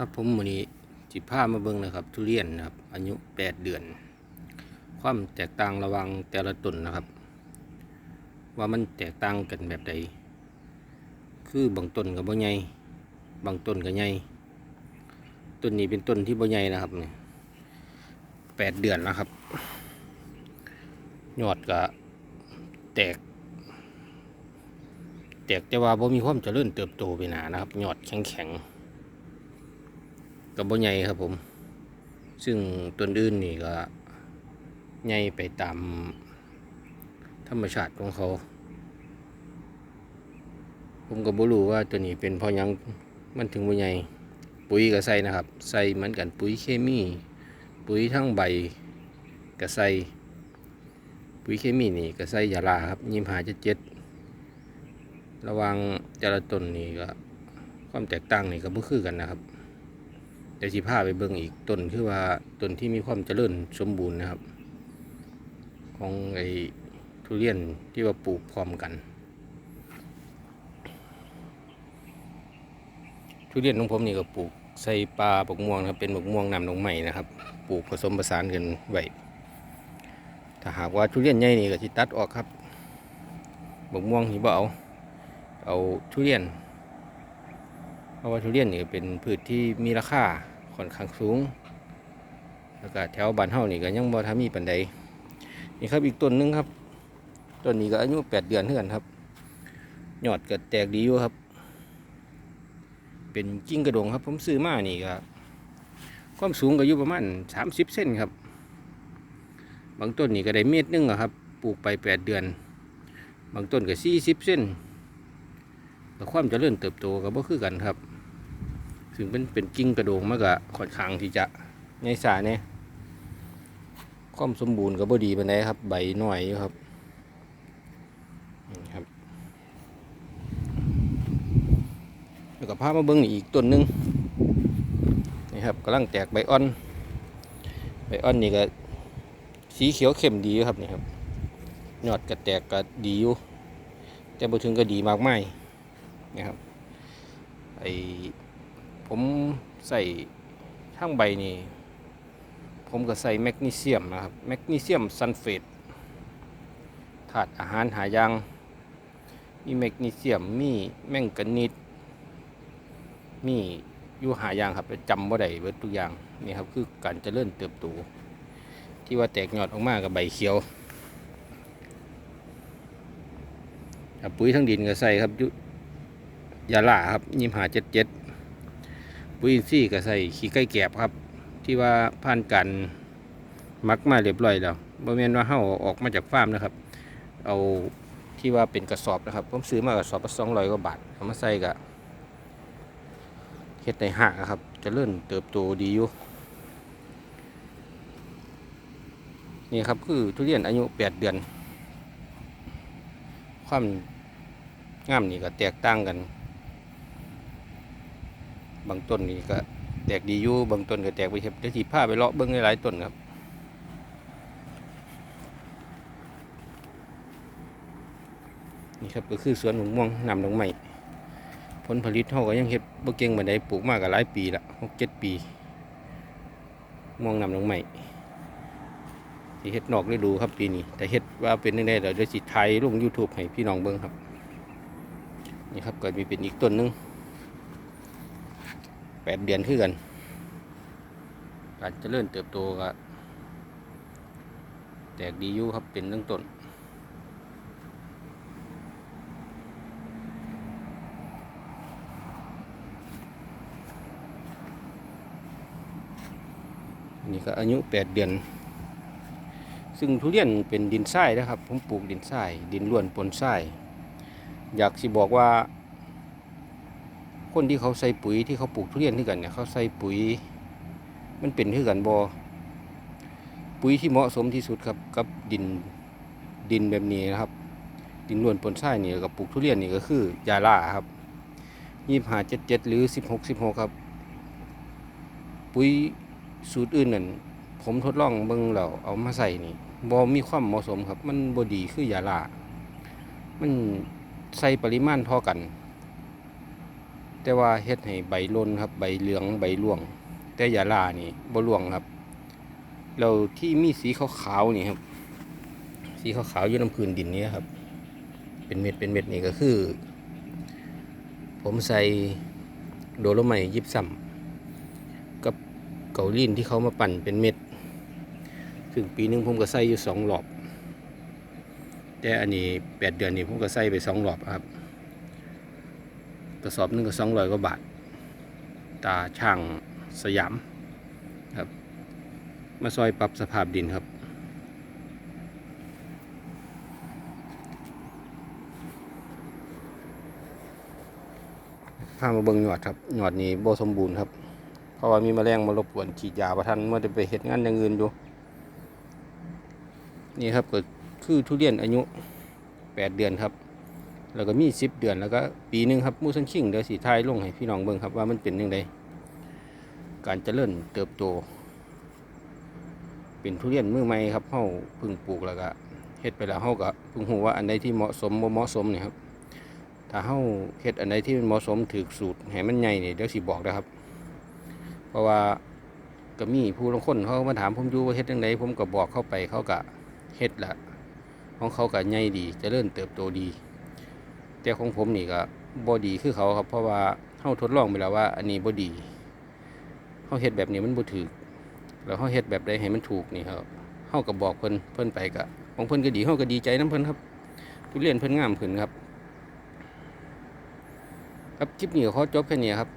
ครับผมวันนี้จิพามาเบิ่งนะครับ ทุเรียนนะครับ อายุแปดเดือน ความแตกต่างระว่างแต่ละต้นนะครับ ว่ามันแตกต่างกันแบบใด คือบางต้นกับบ่ใหญ่บางต้นก็ใหญ่ต้นนี้เป็นต้นที่บ่ใหญ่นะครับเนี่ยแปดเดือนแล้วครับยอดก็แตก แตกแต่ว่าบ่มีความเจริญเติบโตไปหนานะครับยอดแข็งแข็ง กับบ่ใหญ่ครับผม ซึ่งต้นอื่นนี่ก็ใหญ่ไปตามธรรมชาติของเขา ผมก็บ่รู้ว่าตัวนี้เป็นเพราะยังมันถึงบ่ใหญ่ปุ๋ยก็ใส่นะครับ ใส่เหมือนกันปุ๋ยเคมี ปุ๋ยทั้งใบก็ใส่ปุ๋ยเคมีนี่ก็ใส่ยาลาครับยิมหาเจ็ดเจ็ดระวังแต่ละต้นนี่ก็ความแตกต่างนี่ก็บ่คือกันนะครับ เดี๋ยวสิพาไปเบิ่งอีกต้นคือว่าต้นที่มีความเจริญสมบูรณ์นะครับ ของไอ้ทุเรียนที่ว่าปลูกพร้อมกัน ทุเรียนของผมนี่ก็ปลูกใส่ปลาบกม่วงนะครับเป็นบกม่วงนำลงใหม่นะครับ ปลูกผสมผสานกันไว้ถ้าหากว่าทุเรียนใหญ่นี่ก็สิตัดออกครับบกม่วงนี่บ่เอาเอาทุเรียน ราะว่าทุเรียนนี่เป็นพืชที่มีราคาค่อนข้างสูง แล้วก็แถวบ้านเฮานี่ก็ยังบ่ทามีปานใดนี่ครับอีกต้นหนึงครับต้นนี้ก็อายุ8เดือนเท่ากันครับยอดก็แตกดีอยู่ครับ เป็นกิ้งกระดงครับ ผมซื้อมานี่ก็ความสูงก็อยู่ประมาณ30เซนครับ บางต้นนี่ก็ได้เมตรนึงอะครับ ปลูกไป8เดือน บางต้นก็40เซนแต่ความจเจริญเติบโตก็บ่คือกันครับ ซึ่งเป็นเป็นกิ่งกระโดงมันก็ค่อนข้างที่จะในสาเนี่ยความสมบูรณ์ก็บ่ดีปานใดครับ ใบหน้อยอยู่ครับนะครับ แล้วก็พามาเบิ่งอีกต้นนึงนี่ครับกำลังแตกใบอ่อน ใบอ่อนนี่ก็สีเขียวเข้มดีครับนี่ครับยอดก็แตกก็ดีอยู่แต่บ่ถึงก็ดีมากมายนะครับไอ ผมใส่ทั้งใบนี่ผมก็ใส่แมกนีเซียมนะครับ แมกนีเซียมซัลเฟตถาดอาหารหายาง มีแมกนีเซียม มีแมงกานีสมีอยู่หายางครับจำว่าได้เบิดทุกอย่างนี่ครับคือการเจริญเติบโตที่ว่าแตกยอดออกมากับใบเขียวปุ๋ยทั้งดินก็ใส่ครับยุยาล่าครับยิมหาเจ็ดเจ็ด ปุ๋ยอินทรีย์ก็ใส่ขี้ไก่แกบครับ ที่ว่าผ่านการหมักมาเรียบร้อยแล้วบ่แม่นว่าเฮาอาออกมาจากฟาร์มนะครับ เอาที่ว่าเป็นกระสอบนะครับ ผมซื้อมากระสอบละสองร้อยกว่าบาทเอามาใส่กะเฮ็ดในห้ากอะครับ จะเริ่มเติบโตดีอยู่นี่ครับคือทุเรียนอายุแปดเดือน ความงามนี่ก็แตกต่างกัน บางต้นนี่ก็แตกดีอยู่บางต้นก็แตกไปเห็บเดี๋ยวที่ผ้าไปเลาะเบิ้งหลายต้นครับนี่ครับก็คือสวนหมม่วงนำดอกไม้ผลผลิตเท่าก็ยังเห็ดบ่เก่งบันไดปลูกมากก็หลายปีละหกเจ็ดปีม่วงนำดอกไม้ที่เห็ดนอกฤดูครับปีนี้ แต่เห็ดว่าเป็นยังไงเดี๋ยวจะสิไทยลง YouTube ให้พี่น้องเบิ้งครับนี่ครับก็มีเป็นอีกต้นหนึง แปดเดือนคือกัน การเจริญเติบโตก็แตกดีอยู่ครับเป็นเรื่องต้นนี่ก็อายุแปดเดือน ซึ่งทุเรียนเป็นดินทรายนะครับ ผมปลูกดินทราย ดินล้วนปนทราย อยากสิบอกว่า คนที่เขาใส่ปุ๋ยที่เขาปลูกทุเรียนที่กันเนี่ยเขาใส่ปุ๋ย มันเป็นที่กันบอปุ๋ยที่เหมาะสมที่สุดครับกับดินดินแบบนี้นะครับ ดินล้วนปนทรายนี่กับปลูกทุเรียนนี่ก็คือยาล่าครับยี่ห้าเจ็ดเจ็ดหรือสิบหกสิบหกครับ ปุ๋ยสูตรอื่นนั่นผมทดลองเบิ่งแล้วเอามาใส่นี่บอมีความเหมาะสมครับ มันบดีคือยาล่ามันใส่ปริมาณเท่ากัน แต่ว่าเฮ็ดให้ใบล่นครับ ใบเหลืองใบร่วง แต่ยาลานี่บ่ร่วงครับเราที่มีสีขาวๆนี่ครับ สีขาวๆอยู่น้ำพื้นดินนี่ครับ เป็นเม็ดเป็นเม็ดนี่ก็คือ ผมใส่โดโลไมยิบซ้ำกับเกาลีนที่เขามาปั่นเป็นเม็ดซึ่งปีหนึงผมก็ใส่อยู่สองรอบแต่อันนี้แปดเดือนนี่ผมก็ใส่ไปสองรอบครับ ระสอบหนึงก็สองร้อยกว่าบาท ตาช่างสยามครับ มาซอยปรับสภาพดินครับ พามาเบิ่งหยอดครับหยอดนี้บ่สมบูรณ์ครับ เพราะว่ามีแมลงมารบกวนฉีดยาประทันเมื่อได้ไปเฮ็ดงานอย่างอื่นอยู่นี่ครับก็คือทุเรียนอายุ 8 เดือนครับ แล้วก็มี10เดือนแล้วก็ปีหนึ่งครับมูสันคิงเดี๋ยวสีไทยลงให้พี่น้องเบิ่งครับว่ามันเป็นยังไงการเจริญเติบโต เป็นทุเรียนมือใหม่ครับเฮาพิ่งปลูกแล้วก็เฮ็ดไปแล้วเฮาก็พิ่งรู้ว่าอันใดที่เหมาะสมบ่เหมาะสมนี่ครับถ้าเฮาเฮ็ดอันใดที่มันเหมาะสมถูกสูตรให้มันใหญ่นี่เดี๋ยวสิบอกนะครับ เพราะว่าก็มีผู้ลางคนเขามาถามผมอยู่ว่าเฮ็ดจังไดผมก็บอกเข้าไปเขาก็เฮ็ดละของเขาก็ใหญ่ดีเจริญเติบโตดี แต่ของผมนี่ก็บอดีคือเขาครับ เพราะว่าเฮาทดลองไปแล้วว่า อันนี้บอดีเฮาเฮ็ดแบบนี้มันบ่ถูกแล้วเฮาเฮ็ดแบบใดให้มันถูกนี่ครับเฮาก็บอกเพิ่นเพิ่นไปก็ของเพิ่นก็ดีเฮาก็ดีใจนํเพิ่นครับทุเรียนเพิ่นงามขึ้นครับ ครับคลิปนี้ขอจบแค่นี้ครับ